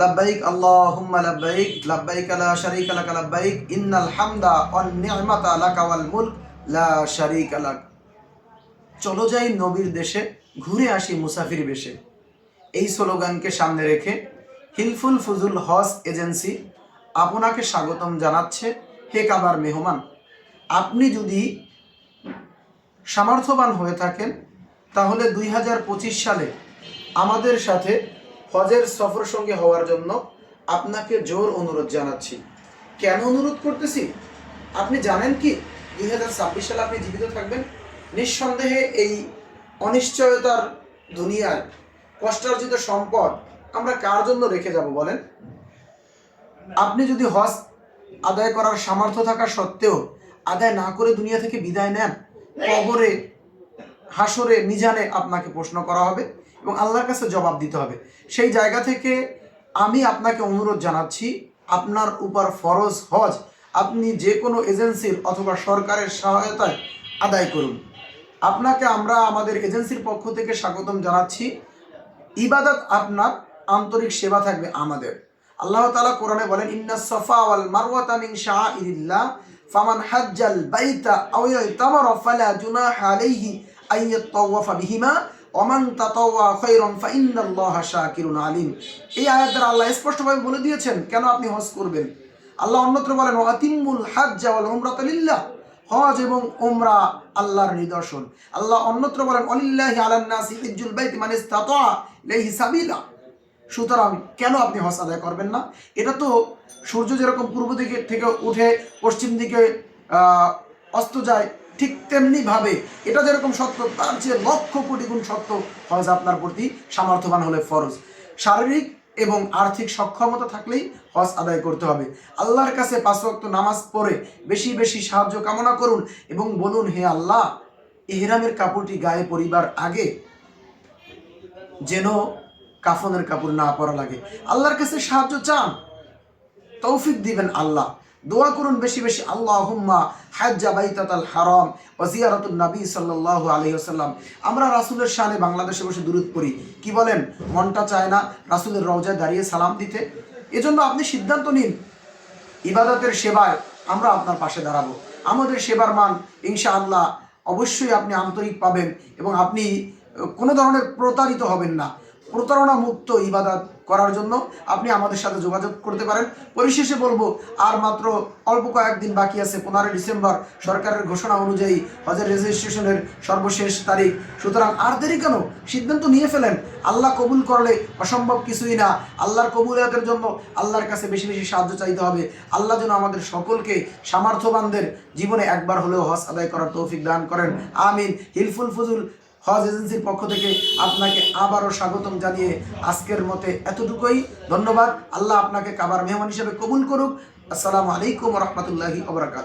লাব্বাইক, আল্লাহুম্মা লাব্বাইক লাব্বাইক লা শারীকা লাক লাব্বাইক, ইন্নাল হামদা ওয়ান নি'মাতা লাকা ওয়াল মুলক, লা শারীকা লাক। চলো যাই নবীর দেশে, ঘুরে আসি মুসাফির বেশে। এই স্লোগানকে সামনে রেখে হিলফুল ফুজুল হজ এজেন্সি আপনাকে স্বাগতম জানাচ্ছে হে কাবার মেহমান। আপনি যদি সামর্থ্যবান হয়ে থাকেন, তাহলে দুই হাজার পঁচিশ সালে আমাদের সাথে হজের সফর সঙ্গে হওয়ার জন্য আপনাকে জোর অনুরোধ জানাচ্ছি। কেন অনুরোধ করতেছি? আপনি জানেন কি? দুই হাজার ছাব্বিশ সালে আপনি জীবিত থাকবেন। নিঃসন্দেহে এই অনিশ্চয়তার দুনিয়ায় কষ্টার্জিত সম্পদ আমরা কার জন্য রেখে যাব বলেন? আপনি যদি হজ আদায় করার সামর্থ্য থাকা সত্ত্বেও আদায় না করে দুনিয়া থেকে বিদায় নেন, কবরে হাসরে মিজানে আপনাকে প্রশ্ন করা হবে এবং আল্লাহর কাছে জবাব দিতে হবে। সেই জায়গা থেকে আমি আপনাকে অনুরোধ জানাচ্ছি, আপনার উপর ফরজ হজ আপনি যে কোনো এজেন্সির অথবা সরকারের সহায়তায় আদায় করুন। আপনাকে আমরা আমাদের এজেন্সির পক্ষ থেকে স্বাগতম জানাচ্ছি। ইবাদত আপনার, আন্তরিক সেবা থাকবে আমাদের। আল্লাহ তালা কোরআনে বলেন, ইন্না সাফা ওয়াল মারওয়াতা শাহ শাআইরিল্লাহ, ফামান হাজ্জাল বাইতা আও ইয়াতামারা ফালা জুনাহা আলাইহি আন ইয়াতাওয়াফা বিহিমা ওমান তাতাওয়া খায়রান ফাইন্নাল্লাহা শাকিরুন আলিম। এই আয়াত আল্লাহ স্পষ্টভাবে বলে দিয়েছেন, কেন আপনি হজ করবেন? আল্লাহ অন্যত্র বলেন ওয়াতিমুল হাজ্জা ওয়াল উমরাতা লিল্লাহ। হজ এবং উমরা আল্লাহর নিদর্শন। আল্লাহ অন্যত্র বলেন অলিল্লাহি আলান নাসি হিজ্জুল বাইতি মান ইসতাতা ইলাইহি সাবিলা। সুতরাং কেন আপনি হজ আদায় করবেন না? এটা তো সূর্য যেরকম পূর্ব দিকে থেকে উঠে পশ্চিম দিকে অস্ত যায় ঠিক তেমনি ভাবে এটা যেরকম সত্য, তার চেয়ে লক্ষ কোটি গুণ সত্য হজ আপনার প্রতি সামর্থ্যবান হলে ফরজ। শারীরিক এবং আর্থিক সক্ষমতা থাকলেই হজ আদায় করতে হবে। আল্লাহর কাছে পাঁচ ওয়াক্ত নামাজ পড়ে বেশি বেশি সাহায্য কামনা করুন এবং বলুন, হে আল্লাহ, এহরামের কাপড়টি গায়ে পরিবার আগে যেন কাফনের কাপড় না পরা লাগে। আল্লাহর কাছে সাহায্য চান, তৌফিক দিবেন আল্লাহ। দোয়া করুন বেশি বেশি আল্লাহ হুম্মা হাজ্জা বাইতাতাল হারাম ও জিয়ারতুল নবী সাল্লাল্লাহু আলাইহি ওয়াসাল্লাম। আমরা রাসূলের শানে বাংলাদেশে বসে দুরূদ পড়ি। কি বলেন? মনটা চায় না রাসূলের রওজায় দাঁড়িয়ে সালাম দিতে। এজন্য আপনি সিদ্ধান্ত নিন, ইবাদতের সেবায় আমরা আপনার পাশে দাঁড়াবো। আমাদের সেবার মান ইনশা আল্লাহ অবশ্যই আপনি আন্তরিক পাবেন এবং আপনি কোনো ধরনের প্রতারিত হবেন না। প্রতারণা মুক্ত ইবাদত করার জন্য আপনি আমাদের সাথে যোগাযোগ করতে পারেন। পরিশেষে বলব, আর মাত্র অল্প কয়েকদিন বাকি আছে, পনেরোই ডিসেম্বর, সরকারের ঘোষণা অনুযায়ী হজের রেজিস্ট্রেশনের সর্বশেষ তারিখ। সুতরাং আর দেরি কেন? সিদ্ধান্ত নিয়ে ফেলেন। আল্লাহ কবুল করলে অসম্ভব কিছুই না। আল্লাহর কবুলিয়াতের জন্য আল্লাহর কাছে বেশি বেশি সাহায্য চাইতে হবে। আল্লাহ যেন আমাদের সকলকে সামর্থ্যবানদের জীবনে একবার হলেও হজ আদায় করার তৌফিক দান করেন। আমিন। হিলফুল ফুজুল হজ এজেন্সির পক্ষ থেকে আপনাকে আবারও স্বাগতম জানিয়ে আজকের মতে এতটুকুই। ধন্যবাদ। আল্লাহ আপনাকে কাবার মেহমান হিসেবে কবুল করুক। আসসালামু আলাইকুম রহমতুল্লাহি ওবরাকাত